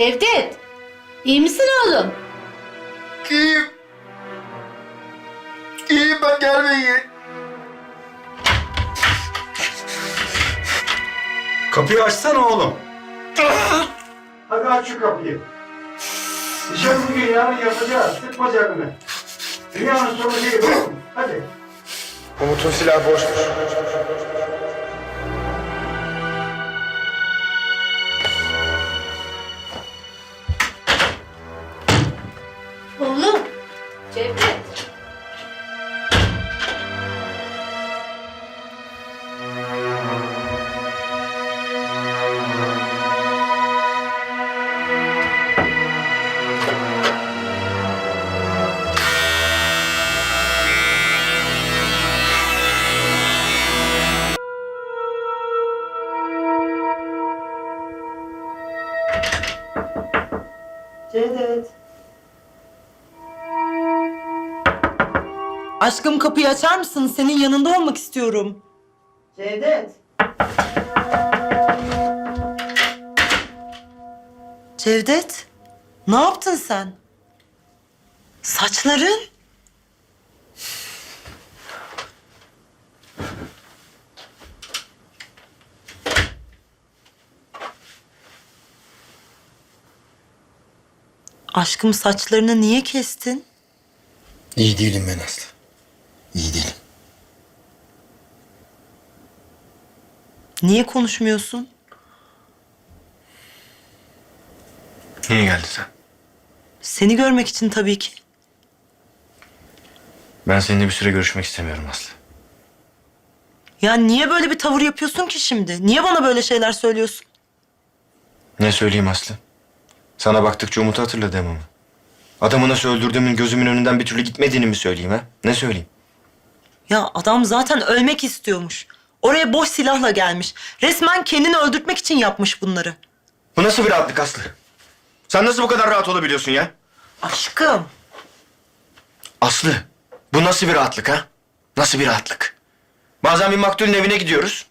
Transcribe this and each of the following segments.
Evdet. İyi misin oğlum? İyiyim. İyiyim ben gelmeyin. Kapıyı açsana oğlum. Hadi aç şu kapıyı. İşe bugün yarın yapacağız. Sıkma canını. Dünyanın sonu değil. Hadi. Umut'un silahı boşmuş. Aşkım kapıyı açar mısın? Senin yanında olmak istiyorum. Cevdet. Cevdet. Ne yaptın sen? Saçların? Aşkım saçlarını niye kestin? İyi değilim ben Aslı. İyi değilim. Niye konuşmuyorsun? Niye geldin sen? Seni görmek için tabii ki. Ben seninle bir süre görüşmek istemiyorum Aslı. Ya niye böyle bir tavır yapıyorsun ki şimdi? Niye bana böyle şeyler söylüyorsun? Ne söyleyeyim Aslı? Sana baktıkça Umut'u hatırladım ama. Adamı nasıl öldürdüğümün gözümün önünden bir türlü gitmediğini mi söyleyeyim ha? Ne söyleyeyim? Ya adam zaten ölmek istiyormuş. Oraya boş silahla gelmiş. Resmen kendini öldürtmek için yapmış bunları. Bu nasıl bir rahatlık Aslı? Sen nasıl bu kadar rahat olabiliyorsun ya? Aşkım. Aslı, bu nasıl bir rahatlık ha? Nasıl bir rahatlık? Bazen bir maktulün evine gidiyoruz.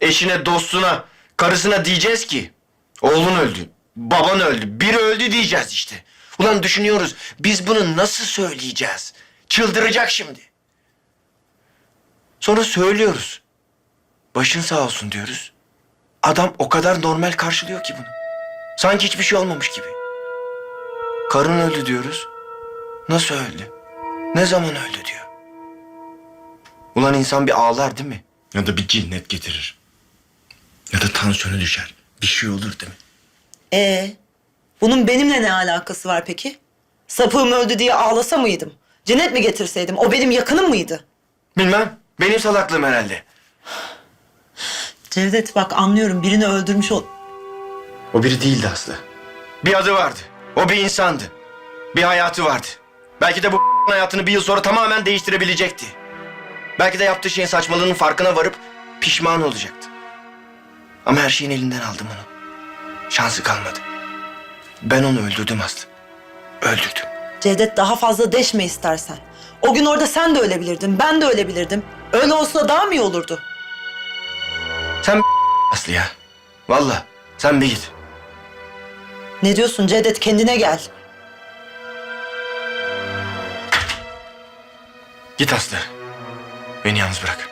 Eşine, dostuna, karısına diyeceğiz ki... Oğlun öldü, baban öldü, biri öldü diyeceğiz işte. Ulan düşünüyoruz, biz bunu nasıl söyleyeceğiz? Çıldıracak şimdi. Sonra söylüyoruz. Başın sağ olsun diyoruz. Adam o kadar normal karşılıyor ki bunu. Sanki hiçbir şey olmamış gibi. Karın öldü diyoruz. Nasıl öldü? Ne zaman öldü diyor. Ulan insan bir ağlar değil mi? Ya da bir cinnet getirir. Ya da tansiyonu düşer. Bir şey olur değil mi? Ee, bunun benimle ne alakası var peki? Sapığım öldü diye ağlasa mıydım? Cennet mi getirseydim? O benim yakınım mıydı? Bilmem. Benim salaklığım herhalde. Cevdet bak anlıyorum birini öldürmüş ol... O biri değildi Aslı. Bir adı vardı. O bir insandı. Bir hayatı vardı. Belki de bu hayatını bir yıl sonra tamamen değiştirebilecekti. Belki de yaptığı şeyin saçmalığının farkına varıp pişman olacaktı. Ama her şeyin elinden aldım onu. Şansı kalmadı. Ben onu öldürdüm Aslı. Öldürdüm. Cevdet daha fazla deşme istersen. O gün orada sen de ölebilirdin, ben de ölebilirdim. Öyle olsa daha mı iyi olurdu? Sen Aslı ya. Vallahi sen bir git. Ne diyorsun Cevdet kendine gel. Git Aslı. Beni yalnız bırak.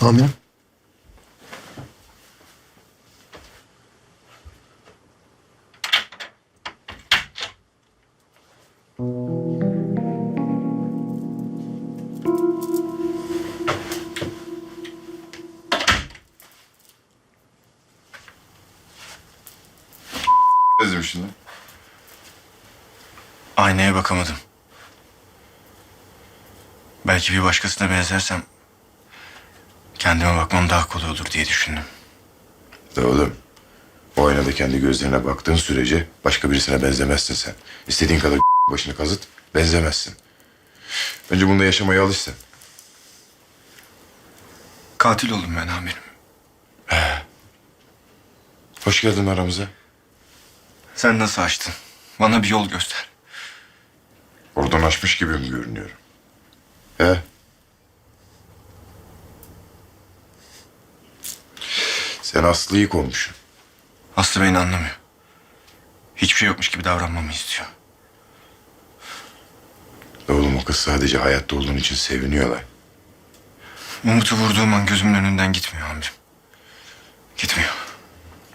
Amirim. Dedim şimdi. Aynaya bakamadım. Belki bir başkasına benzersem Kendime bakmam daha kolay olur diye düşündüm. Da oğlum, o aynada kendi gözlerine baktığın sürece başka birisine benzemezsin sen. İstediğin kadar başını kazıt, benzemezsin. Önce bunda yaşamaya alış sen. Katil oldum ben amirim. Hoş geldin aramıza. Sen nasıl açtın? Bana bir yol göster. Oradan açmış gibi mi görünüyorum? He? Sen Aslı'yı kovmuşsun. Aslı beni anlamıyor. Hiçbir şey yokmuş gibi davranmamı istiyor. Oğlum o kız sadece hayatta olduğun için seviniyorlar. Umut'u vurduğum an gözümün önünden gitmiyor amirim. Gitmiyor.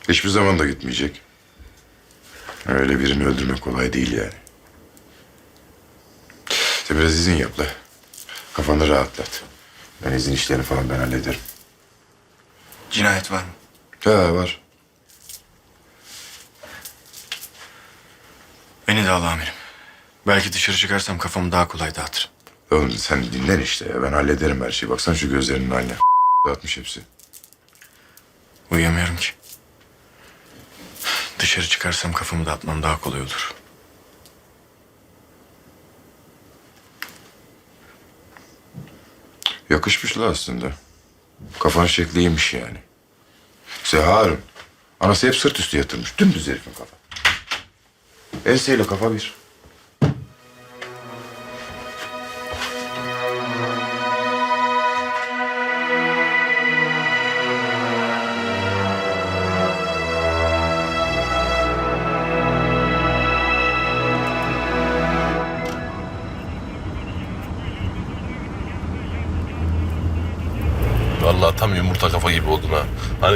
Hiçbir zaman da gitmeyecek. Öyle birini öldürmek kolay değil yani. Sen biraz izin yap la. Kafanı rahatlat. Ben izin işlerini falan ben hallederim. Cinayet var mı? Ha var. Beni de al amirim. Belki dışarı çıkarsam kafamı daha kolay dağıtırım. Oğlum sen dinlen işte ya. Ben hallederim her şeyi. Baksana şu gözlerinin haline. Dağıtmış hepsi. Uyuyamıyorum ki. Dışarı çıkarsam kafamı dağıtmam daha kolay olur. Yakışmış la aslında. Kafanın şekli iyiymiş yani. Seharun. Anası hep sırt üstü yatırmış. Dümdüz herifin kafa. Enseyle kafa bir.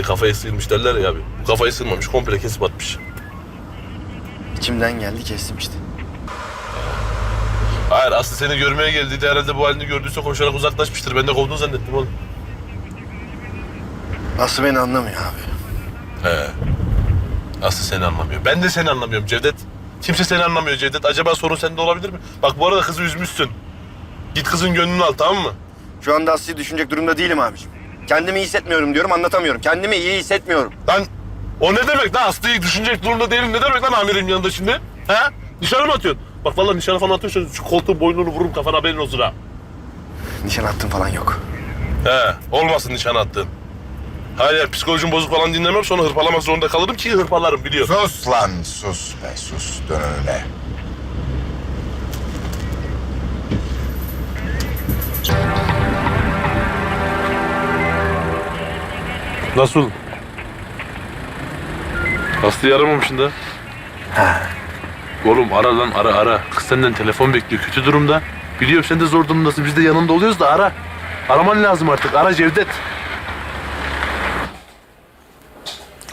Kafayı sıyırmış derler ya abi. Bu kafayı sıyırmamış komple kesip atmış. İçimden geldi kestim işte. Hayır Aslı seni görmeye geldiydi herhalde bu halini gördüyse koşarak uzaklaşmıştır. Ben de kovdun zannettim oğlum. Aslı beni anlamıyor abi. He. Aslı seni anlamıyor. Ben de seni anlamıyorum Cevdet. Kimse seni anlamıyor Cevdet. Acaba sorun sende olabilir mi? Bak bu arada kızı üzmüşsün. Git kızın gönlünü al tamam mı? Şu anda Aslı'yı düşünecek durumda değilim abiciğim. Kendimi iyi hissetmiyorum diyorum, anlatamıyorum. Kendimi iyi hissetmiyorum. Lan o ne demek lan Aslı'yı düşünecek durumda değilim. Ne demek lan amirin yanında şimdi? He? Nişanı mı atıyorsun? Bak vallahi nişanı falan atıyorsan şu koltuğun boynunu vururum kafana haberin olsun ha. Nişan attım falan yok. He, olmasın nişan attığın. Hayır, psikolojim bozuk falan dinlemem sonra hırpalamak zorunda kalırım ki hırpalarım biliyorsun. Sus lan sus be sus. Dön önüne. Nasıl? Aslı'yı aramamışsın da. Oğlum ara lan ara ara. Kız senden telefon bekliyor kötü durumda. Biliyorum sen de zor durumdasın. Biz de yanında oluyoruz da ara. Araman lazım artık. Ara Cevdet.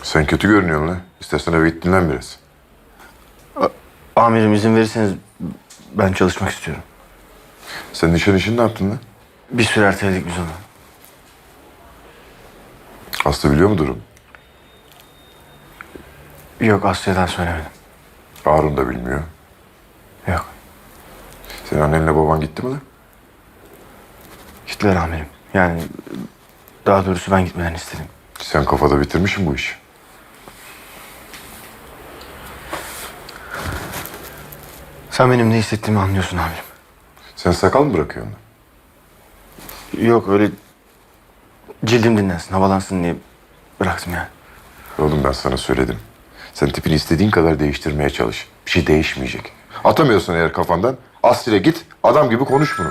Sen kötü görünüyorsun lan. İstersen eve git dinlen biraz. Amirim izin verirseniz ben çalışmak istiyorum. Sen nişan işini ne yaptın lan? Bir süre erteledik biz onu. Aslı biliyor mu durum? Yok Aslı'dan söylemedim. Harun da bilmiyor. Yok. Senin annenle baban gitti mi lan? Gittiler amirim. Yani daha doğrusu ben gitmelerini istedim. Sen kafada bitirmişsin bu işi. Sen benim ne hissettiğimi anlıyorsun amirim. Sen sakal mı bırakıyorsun? Yok öyle cildim dinlensin, havalansın diye bıraktım yani. Oğlum ben sana söyledim. Sen tipini istediğin kadar değiştirmeye çalış. Bir şey değişmeyecek. Atamıyorsan eğer kafandan Aslı'yla git adam gibi konuş bunu.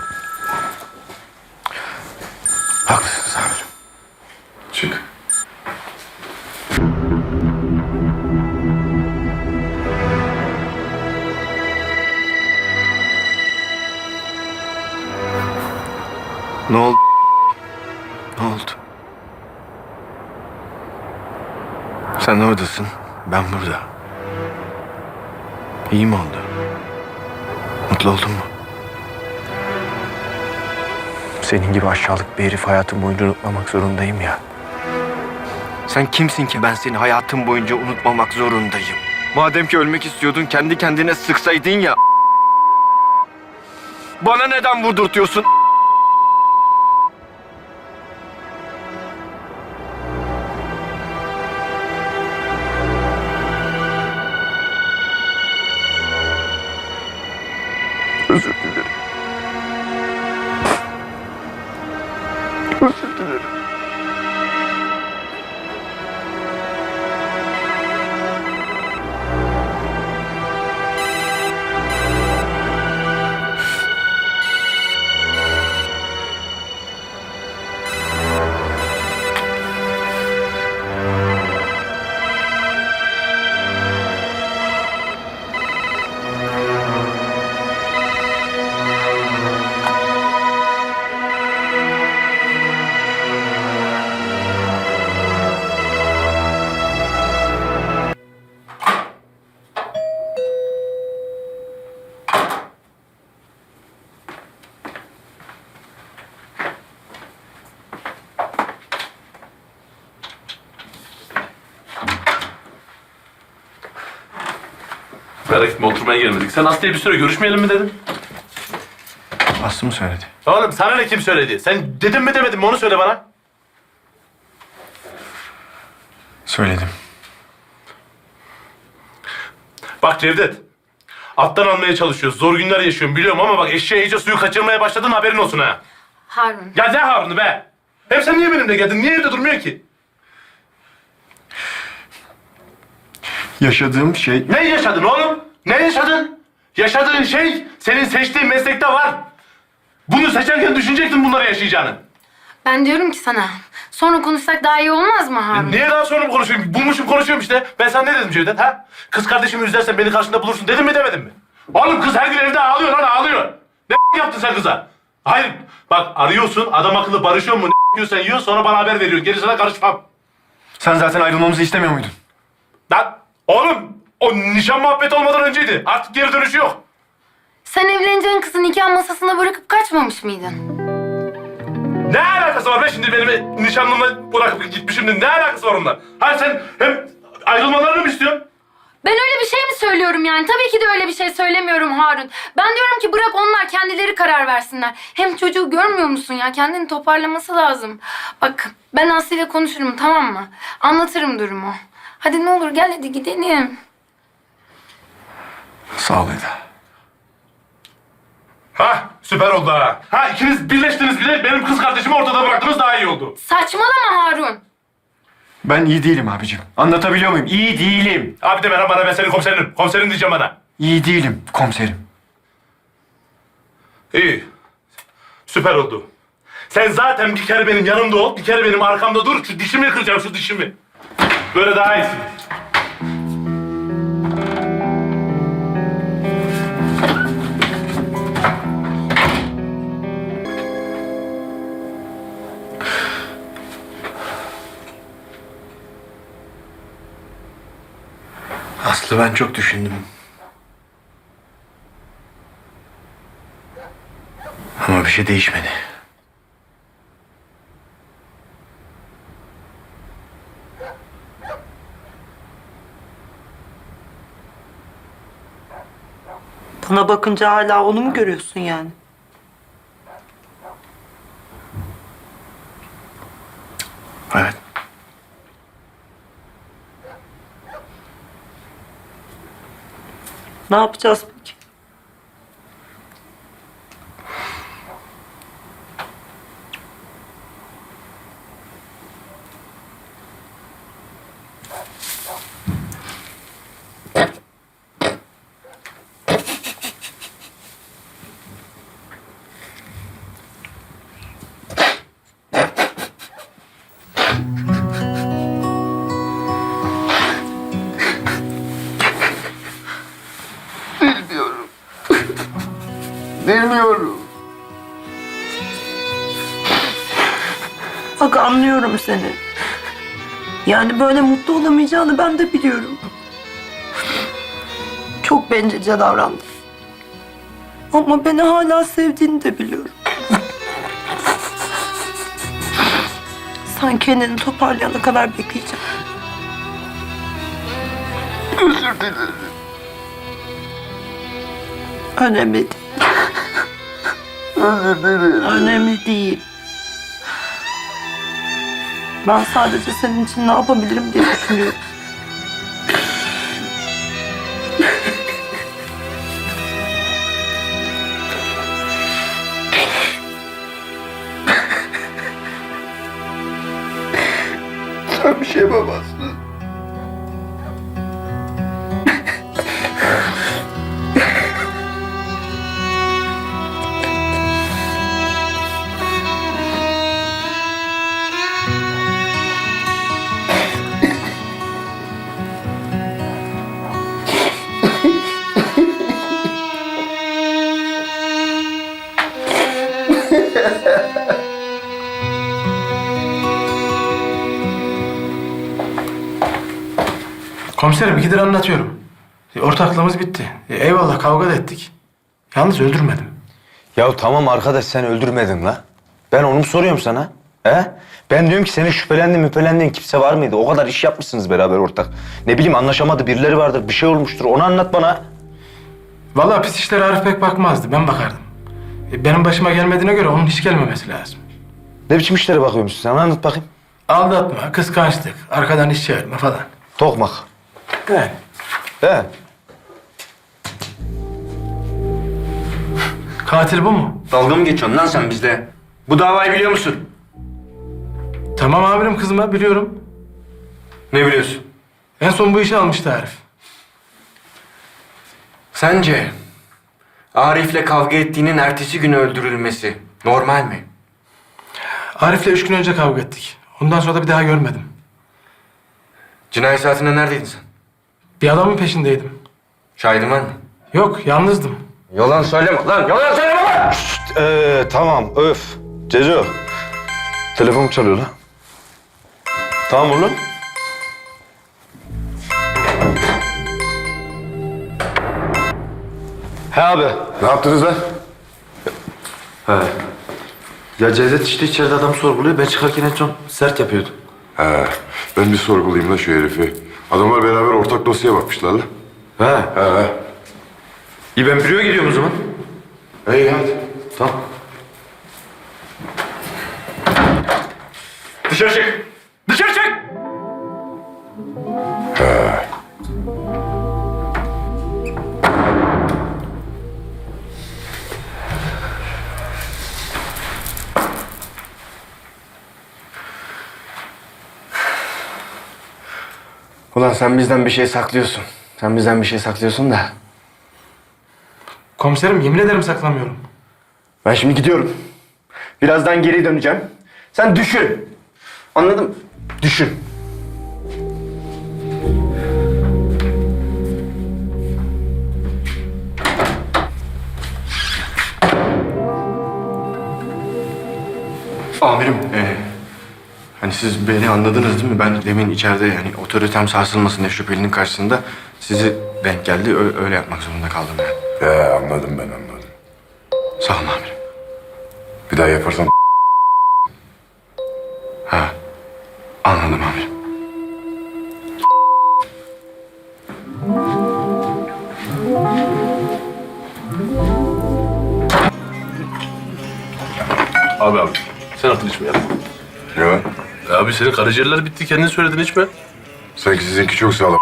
Haklısınız amirim. Çık. Ne oldu? Ne oldu? Sen oradasın, ben burada. İyi mi oldu? Mutlu oldun mu? Senin gibi aşağılık bir herif hayatım boyunca unutmamak zorundayım ya. Sen kimsin ki ben seni hayatım boyunca unutmamak zorundayım? Madem ki ölmek istiyordun kendi kendine sıksaydın ya. Bana neden vurdurtuyorsun? Etme oturmaya gelmedik. Sen Aslı'ya bir süre görüşmeyelim mi dedin? Aslı mı söyledi? Oğlum sana ne kim söyledi? Sen dedin mi demedin mi onu söyle bana. Söyledim. Bak Cevdet. Alttan almaya çalışıyoruz. Zor günler yaşıyorum biliyorum ama bak eşeğe iyice suyu kaçırmaya başladın haberin olsun ha. Harun. Ya ne Harun'u be? Hem sen niye benimle geldin? Niye evde durmuyor ki? Yaşadığım şey Ne yaşadın oğlum? Ne yaşadın? Yaşadığın şey senin seçtiğin meslekte var. Bunu seçerken düşünecektin bunları yaşayacağını. Ben diyorum ki sana, sonra konuşsak daha iyi olmaz mı Harun? Niye daha sonra mı konuşuyorum? Bulmuşum konuşuyorum işte. Ben sana ne dedim Cevdet ha? Kız kardeşimi üzersen beni karşında bulursun dedim mi demedim mi? Oğlum kız her gün evde ağlıyor lan ağlıyor. Ne yaptın sen kıza? Hayır bak arıyorsun adam akıllı barışıyor mu? Ne yiyorsan yiyor sonra bana haber veriyor. Gerisine karışmam. sen zaten ayrılmamızı istemiyor muydun? Lan oğlum o nişan muhabbeti olmadan önceydi. Artık geri dönüşü yok. Sen evleneceğin kızı nikah masasına bırakıp kaçmamış mıydın? Ne alakası var be şimdi benim nişanlımla bırakıp gitmişim de ne alakası var onunla? Hayır sen hem ayrılmalarını mı istiyorsun? Ben öyle bir şey mi söylüyorum yani? Tabii ki de öyle bir şey söylemiyorum Harun. Ben diyorum ki bırak onlar kendileri karar versinler. Hem çocuğu görmüyor musun ya? Kendini toparlaması lazım. Bak ben Aslı ile konuşurum tamam mı? Anlatırım durumu. Hadi ne olur gel hadi gidelim. Sağ ol Eda. Ha süper oldu ha. Ha ikiniz birleştiniz bile benim kız kardeşimi ortada bıraktınız daha iyi oldu. Saçmalama Harun. Ben iyi değilim abicim. Anlatabiliyor muyum? İyi değilim. Abi deme lan bana ben senin komiserinim. Komiserin diyeceğim bana. İyi değilim komiserim. İyi. Süper oldu. Sen zaten bir kere benim yanımda ol, bir kere benim arkamda dur. Şu dişimi kıracağım, şu dişimi. Böyle daha iyisin. Aslı ben çok düşündüm. Ama bir şey değişmedi. Bana bakınca hala onu mu görüyorsun yani? Evet. Ne yapacağız anlıyorum seni. Yani böyle mutlu olamayacağını ben de biliyorum. Çok bencilce davrandın. Ama beni hala sevdiğini de biliyorum. Sen kendini toparlayana kadar bekleyeceğim. Özür dilerim. Önemli değil. Özür dilerim. Önemli değil. Ben sadece senin için ne yapabilirim diye düşünüyorum. Komiserim ikidir anlatıyorum. E, Ortaklığımız bitti. E, eyvallah kavga da ettik. Yalnız öldürmedim. Ya tamam arkadaş sen öldürmedin la. Ben onu mu soruyorum sana? He? Ben diyorum ki senin şüphelendiğin müphelendiğin kimse var mıydı? O kadar iş yapmışsınız beraber ortak. Ne bileyim anlaşamadı birileri vardır bir şey olmuştur onu anlat bana. Vallahi pis işlere Arif pek bakmazdı. Ben bakardım. E, benim başıma gelmediğine göre onun hiç gelmemesi lazım. Ne biçim işlere bakıyormuşsun sen anlat bakayım. Aldatma, kıskançlık, arkadan iş çevirme falan. Tokmak. Yani. He? Katil bu mu? Dalga mı geçiyorsun lan sen bizle? Bu davayı biliyor musun? Tamam amirim kızıma biliyorum. Ne biliyorsun? En son bu işi almıştı Arif. Sence Arif'le kavga ettiğinin ertesi gün öldürülmesi normal mi? Arif'le üç gün önce kavga ettik. Ondan sonra da bir daha görmedim. Cinayet saatinde neredeydin sen? Bir adamın peşindeydim. Şahidin var mı? Yok, yalnızdım. Yalan söyleme lan! Yalan söyleme lan! Şşt, ee, tamam öf. Cezo. Telefon çalıyor lan. Tamam oğlum. He abi. Ne yaptınız lan? He. Ya Cevdet işte içeride adam sorguluyor. Ben çıkarken en son sert yapıyordu. He, ben bir sorgulayayım da şu herifi. Adamlar beraber ortak dosyaya bakmışlar lan. He. He. İyi ben büroya gidiyorum o zaman. İyi hadi. Tamam. Dışarı çık! Ulan sen bizden bir şey saklıyorsun. Sen bizden bir şey saklıyorsun da. Komiserim yemin ederim saklamıyorum. Ben şimdi gidiyorum. Birazdan geri döneceğim. Sen düşün. Anladım. Düşün. Amirim, ee, hani siz beni anladınız değil mi? Ben demin içeride yani otoritem sarsılmasın diye şüphelinin karşısında sizi denk geldi. Ö- öyle yapmak zorunda kaldım yani. He, anladım ben anladım. Sağ olun amirim. Bir daha yaparsan Ha. Anladım amirim. Abi abi sen artık içme ya. ne var? Ya Abi senin karaciğerler bitti kendin söyledin içme. Sanki sizinki çok sağlam.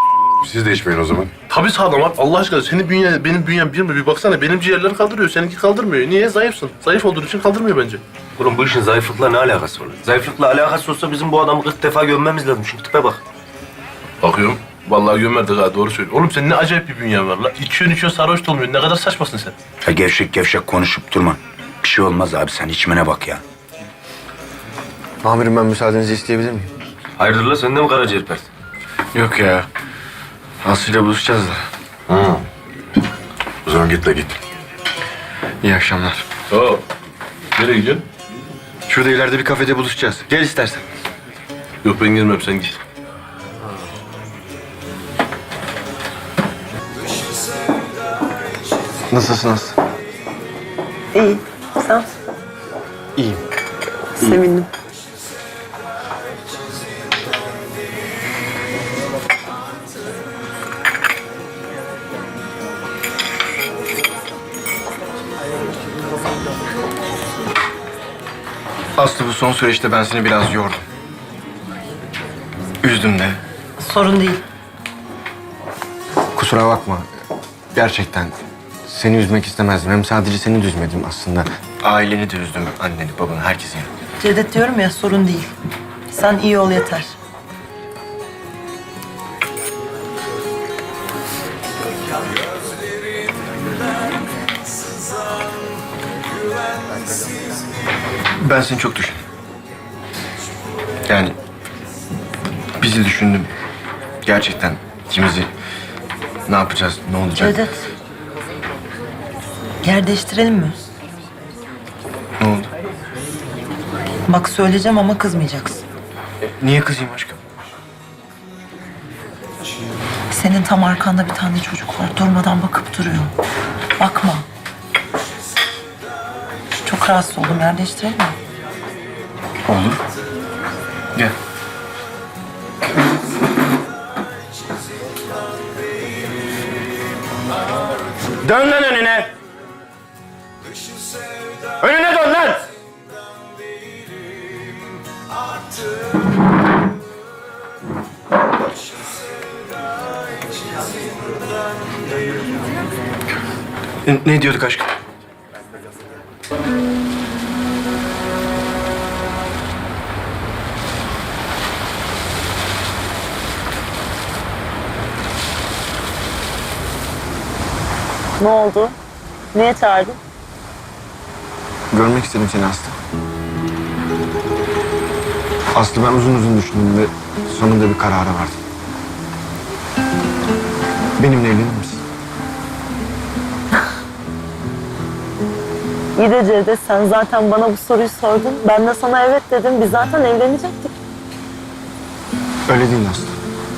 Siz de içmeyin o zaman. Tabii sağlam abi. Allah aşkına senin bünyen, benim bünyem bir mi? Bir baksana benim ciğerlerim kaldırıyor. Seninki kaldırmıyor. Niye? Zayıfsın. Zayıf olduğun için kaldırmıyor bence. Oğlum bu işin zayıflıkla ne alakası var? Zayıflıkla alakası olsa bizim bu adamı 40 defa gömmemiz lazım. Şu tipe bak. Bakıyorum. Vallahi gömerdik ha doğru söylüyor. Oğlum senin ne acayip bir bünyen var la. İçiyorsun içiyorsun sarhoş da olmuyor. Ne kadar saçmasın sen. Ya gevşek gevşek konuşup durma. Bir şey olmaz abi sen içmene bak ya. Amirim ben müsaadenizi isteyebilir miyim? Hayırdır la sen de mi karaciğer pert? Yok ya. Aslı'yla buluşacağız da. O zaman git de git. İyi akşamlar. Oo. Nereye gidiyorsun? Şurada ileride bir kafede buluşacağız. Gel istersen. Yok ben gelmem sen git. Nasılsın Aslı? İyi. Sen? İyiyim. Sevindim. Aslı bu son süreçte ben seni biraz yordum. Üzdüm de. Sorun değil. Kusura bakma. Gerçekten seni üzmek istemezdim. Hem sadece seni de üzmedim aslında. Aileni de üzdüm. Anneni, babanı, herkesi. Cevdet diyorum ya sorun değil. Sen iyi ol yeter. Ben seni çok düşündüm. Yani bizi düşündüm. Gerçekten ikimizi ne yapacağız, ne olacak? Cevdet. Yer değiştirelim mi? Ne oldu? Bak söyleyeceğim ama kızmayacaksın. Niye kızayım aşkım? Senin tam arkanda bir tane çocuk var. Durmadan bakıp duruyor. Bakma. Çok rahatsız oldum. Yer değiştirelim mi? Olur. Gel. Dön lan önüne. Önüne dön lan. Ne, ne diyorduk aşkım? Ne oldu? Niye çağırdın? Görmek istedim seni Aslı. Aslı ben uzun uzun düşündüm ve sonunda bir karara vardım. Benimle evlenir misin? İyi de Cevdet sen zaten bana bu soruyu sordun. Ben de sana evet dedim. Biz zaten evlenecektik. Öyle değil Aslı.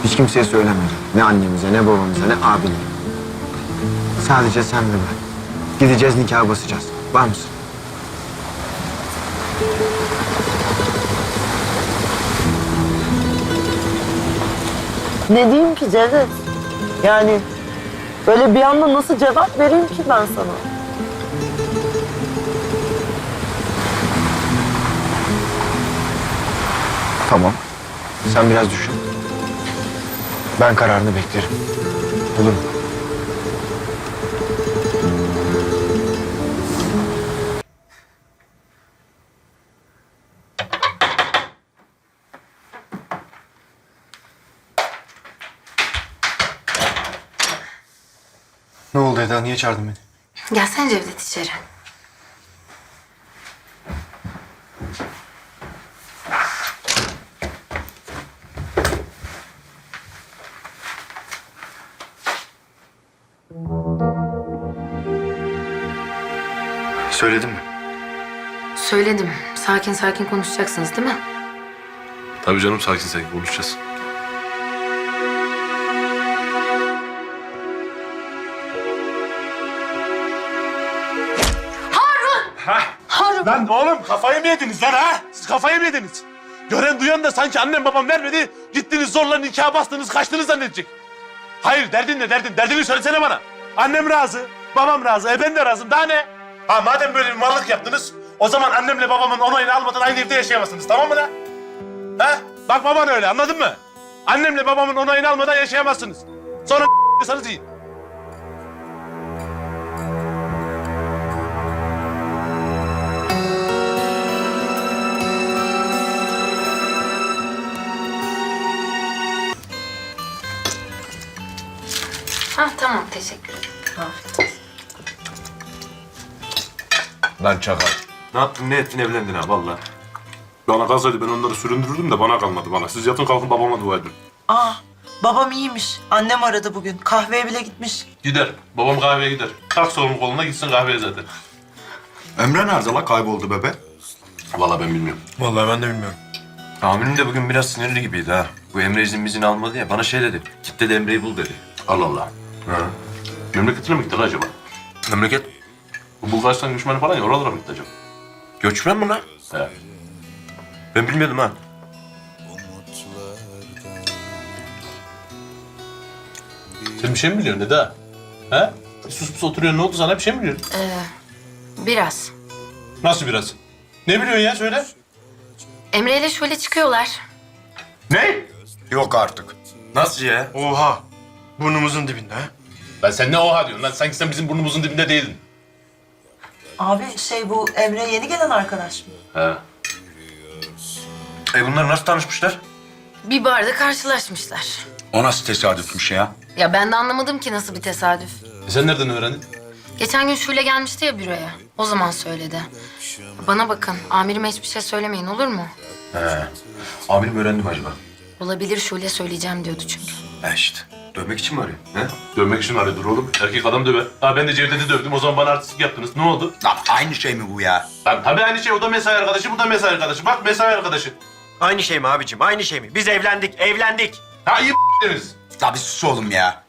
Hiç kimseye söylemedim. Ne annemize, ne babamıza, ne abine. Sadece sen ve ben. Gideceğiz nikah basacağız. Var mısın? Ne diyeyim ki Cevdet? Yani böyle bir anda nasıl cevap vereyim ki ben sana? Tamam. Sen biraz düşün. Ben kararını beklerim. Olur mu? Eda? Niye çağırdın beni? Gelsene Cevdet içeri. Söyledin mi? Söyledim. Sakin sakin konuşacaksınız değil mi? Tabii canım sakin sakin konuşacağız. Lan oğlum kafayı mı yediniz lan ha? Siz kafayı mı yediniz? Gören duyan da sanki annem babam vermedi. Gittiniz zorla nikah bastınız kaçtınız zannedecek. Hayır derdin ne derdin? Derdini söylesene bana. Annem razı, babam razı, e ben de razım. Daha ne? Ha madem böyle bir mallık yaptınız o zaman annemle babamın onayını almadan aynı evde yaşayamazsınız tamam mı lan? Ha? Bak baban öyle anladın mı? Annemle babamın onayını almadan yaşayamazsınız. Sonra iyi. Tamam teşekkür ederim. Lan çakal. Ne yaptın ne ettin evlendin ha valla. Bana kalsaydı ben onları süründürürdüm de bana kalmadı bana. Siz yatın kalkın babama dua edin. Aa, babam iyiymiş. Annem aradı bugün. Kahveye bile gitmiş. Gider. Babam kahveye gider. Tak sorun koluna gitsin kahveye zaten. Emre nerede la kayboldu bebe? Vallahi ben bilmiyorum. Vallahi ben de bilmiyorum. Amirim de bugün biraz sinirli gibiydi ha. Bu Emre izin bizim almadı ya bana şey dedi. Git dedi Emre'yi bul dedi. Allah Allah. Ha. Memleketine mi gitti lan acaba? Memleket Bu Bulgaristan göçmeni falan ya oralara mı gitti acaba? göçmen mi lan? He. Ben bilmiyordum ha. Sen bir şey mi biliyorsun Eda? He? Sus pus oturuyorsun ne oldu sana bir şey mi biliyorsun? Biraz. Nasıl biraz? Ne biliyorsun ya söyle. Emre ile şöyle çıkıyorlar. Ne? Yok artık. Nasıl ya? Oha. Burnumuzun dibinde ha. Lan sen ne oha diyorsun lan? Sanki sen bizim burnumuzun dibinde değildin. Abi şey bu Emre yeni gelen arkadaş mı? He. E bunlar nasıl tanışmışlar? Bir barda karşılaşmışlar. O nasıl tesadüfmüş ya? Ya ben de anlamadım ki nasıl bir tesadüf. E sen nereden öğrendin? Geçen gün Şule gelmişti ya büroya. O zaman söyledi. Bana bakın, amirime hiçbir şey söylemeyin olur mu? He. Amirim öğrendi mi acaba? Olabilir Şule söyleyeceğim diyordu çünkü. He işte. Dövmek için mi arıyor? He? Dövmek için arıyordur oğlum. Erkek adam döver. Ha ben de Cevdet'i dövdüm. O zaman bana artistlik yaptınız. Ne oldu? Lan aynı şey mi bu ya? Lan tabii aynı şey. O da mesai arkadaşı, bu da mesai arkadaşı. Bak mesai arkadaşı. Aynı şey mi abicim? Aynı şey mi? Biz evlendik, evlendik. Ha iyi deniz. La bir sus oğlum ya.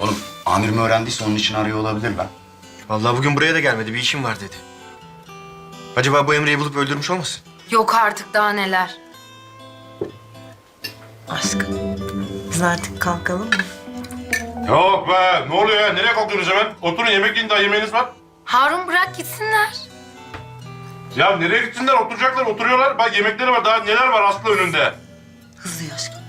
Oğlum amirim öğrendiyse onun için arıyor olabilir lan. Vallahi bugün buraya da gelmedi. Bir işim var dedi. Acaba bu Emre'yi bulup öldürmüş olmasın? Yok artık daha neler. Aşkım, biz artık kalkalım mı? Yok be. Ne oluyor ya? Nereye kalkıyorsunuz hemen? Oturun yemek yiyin daha yemeğiniz var. Harun bırak gitsinler. Ya nereye gitsinler? Oturacaklar, oturuyorlar. Bak yemekleri var. Daha neler var Aslı önünde? Hızlı aşkım.